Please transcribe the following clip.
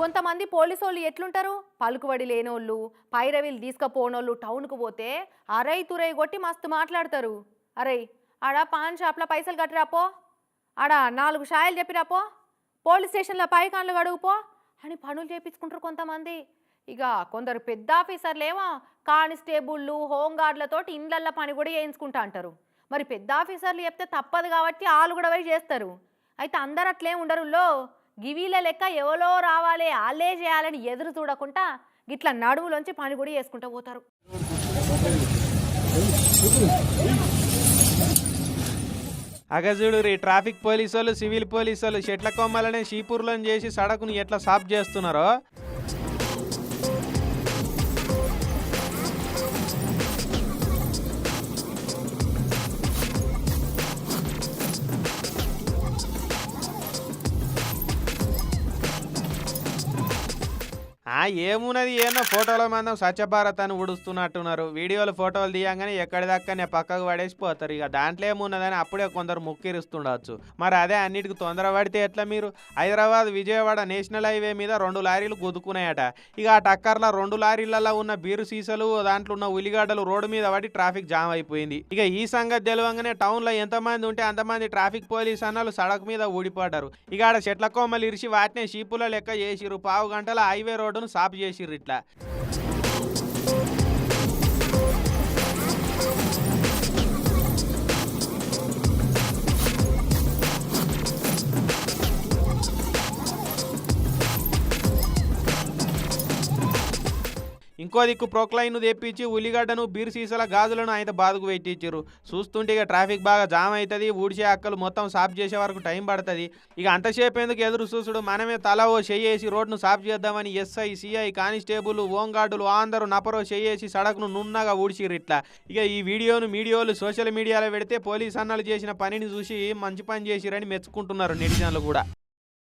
కొంతమంది పోలీసు వాళ్ళు ఎట్లుంటారు? పలుకుబడి లేనోళ్ళు పైరవీలు తీసుకుపోనోళ్ళు టౌన్కు పోతే అరై తురై కొట్టి మస్తు మాట్లాడతారు. అరే ఆడ పాన్ షాప్లో పైసలు కట్టిరాపో ఆడ నాలుగు షాయలు చెప్పిరాపో పోలీస్ స్టేషన్లో పైకాన్లు గడుగుపో అని పనులు చేయించుకుంటారు కొంతమంది. ఇక కొందరు పెద్ద ఆఫీసర్లేమో కానిస్టేబుళ్ళు హోంగార్డులతోటి ఇండ్లల్లో పని కూడా చేయించుకుంటా అంటారు. మరి పెద్ద ఆఫీసర్లు చెప్తే తప్పదు కాబట్టి వాళ్ళు కూడా పోయి చేస్తారు. అయితే అందరు అట్లే ఉండరులో గివీల లెక్క ఎవలో రావాలి వాళ్ళే చేయాలని ఎదురు చూడకుండా గిట్ల నడువులోంచి పని కూడా చేసుకుంటూ పోతారు. అగజుడు రీ ట్రాఫిక్ పోలీసు వాళ్ళు సివిల్ పోలీసు వాళ్ళు చెట్ల కొమ్మలనే షీపూర్లో చేసి సడకును ఎట్లా సాఫ్ చేస్తున్నారో? ఆ ఏమున్నది? ఏమో ఫోటోలో మందం స్వచ్ఛ భారత్ అని ఉడుస్తున్నట్టున్నారు వీడియోలు ఫోటోలు తీయంగానే ఎక్కడిదక్కనే పక్కకు పడేసిపోతారు ఇక దాంట్లో ఏమున్నదని అప్పుడే కొందరు ముక్కిరిస్తుండొచ్చు. మరి అదే అన్నిటికి తొందర పడితే ఎట్లా మీరు? హైదరాబాద్ విజయవాడ నేషనల్ హైవే మీద రెండు లారీలు గుద్దుకున్నాయట. ఇక ఆ టక్కర్లో రెండు లారీలలో ఉన్న బీరు సీసాలు దాంట్లో ఉన్న ఉల్లిగడ్డలు రోడ్డు మీద పడి ట్రాఫిక్ జామ్ అయిపోయింది. ఇక ఈ సంగతి తెలియంగానే టౌన్లో ఎంతమంది ఉంటే అంతమంది ట్రాఫిక్ పోలీస్ అన్నలు సడక్ మీద ఊడిపడ్డారు. ఇక ఆడ చెట్ల కొమ్మలు ఇరిచి వాటినే షీపుల లెక్క చేసిరు పావు గంటల హైవే రోడ్డును సాపు చేసిర్రు ఇట్లా. ఇంకో దిక్కు ప్రొక్లైన్ తెప్పించి ఉల్లిగడ్డను బీర్ సీసాల గాజులను ఆయన బాదుకు పెట్టించారు చూస్తుంటే ఇక ట్రాఫిక్ బాగా జామ్ అవుతుంది ఊడిచే అక్కలు మొత్తం సాఫ్ చేసే వరకు టైం పడుతుంది. ఇక అంతసేపు ఎందుకు ఎదురు చూసుడు? మనమే తల ఓ చెయ్యేసి రోడ్ను సాఫ్ చేద్దామని ఎస్ఐ సిఐ కానిస్టేబుల్ హోంగార్డులు అందరూ నపరో చెయ్యేసి సడక్ను నున్నగా ఊడిచిర్రు ఇట్లా. ఇక ఈ వీడియోను మీడియోలు సోషల్ మీడియాలో పెడితే పోలీస్ అన్నలు చేసిన పనిని చూసి మంచి పని చేసిరని మెచ్చుకుంటున్నారు నెటిజన్లు కూడా.